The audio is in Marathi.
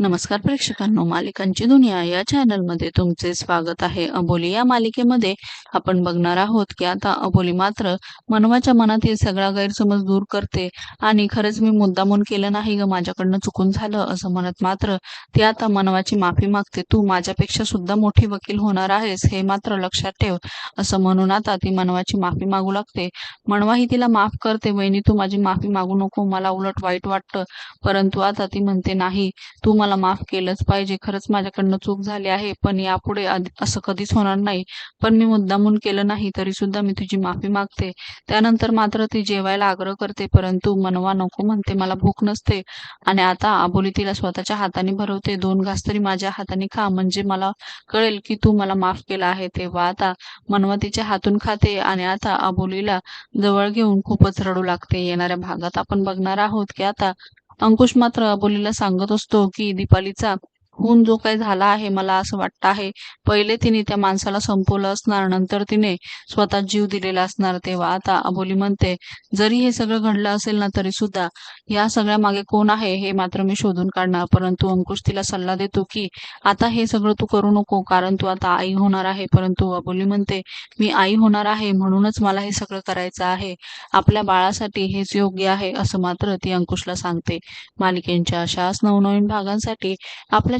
नमस्कार प्रेक्षकांनो मालिकांची दुनिया या चॅनलमध्ये तुमचे स्वागत आहे. अबोली या मालिकेमध्ये आपण बघणार आहोत की आता अबोली मात्र मनवाच्या मनातील सगळा गैरसमज दूर करते आणि खरंच मी मुद्दामून केलं नाही ग माझ्याकडनं चुकून झालं असं म्हणत मात्र ती आता मनवाची माफी मागते. तू माझ्यापेक्षा सुद्धा मोठी वकील होणार आहेस हे मात्र लक्षात ठेव असं म्हणून आता ती मनवाची माफी मागू लागते. मनवाही तिला माफ करते वहिनी तू माझी माफी मागू नको मला उलट वाईट वाटतं. परंतु आता ती म्हणते नाही तू मला माफ केलंच पाहिजे. खरंच माझ्याकडनं चूक झाली आहे पण यापुढे असं कधीच होणार नाही. पण मी मुद्दामून केलं नाही तरी सुद्धा मी तुझी माफी मागते. त्यानंतर मात्र ती जेवायला आग्रह करते परंतु मनवा नको म्हणते मला भूक नसते. आणि आता आबोली तिला स्वतःच्या हाताने भरवते. दोन घास तरी माझ्या हाताने खा म्हणजे मला कळेल की तू मला माफ केला आहे. तेव्हा आता मनवा तिच्या हातून खाते आणि आता आबोलीला जवळ घेऊन खूपच रडू लागते. येणाऱ्या भागात आपण बघणार आहोत की आता अंकुश मात्र अबोलीला सांगत असतो की दीपालीचा खून जो काही झाला आहे मला असं वाटतं आहे पहिले तिने त्या माणसाला संपवलं असणार नंतर तिने स्वतः जीव दिलेला असणार. तेव्हा आता अबोली म्हणते जरी हे सगळं घडलं असेल ना तरी सुद्धा या सगळ्या मागे कोण आहे हे मात्र मी शोधून काढणार. परंतु अंकुश तिला सल्ला देतो की आता हे सगळं तू करू नको कारण तू आता आई होणार आहे. परंतु अबोली म्हणते मी आई होणार आहे म्हणूनच मला हे सगळं करायचं आहे. आपल्या बाळासाठी हेच योग्य आहे असं मात्र ती अंकुशला सांगते. मालिकेंच्या अशाच नवनवीन भागांसाठी आपल्या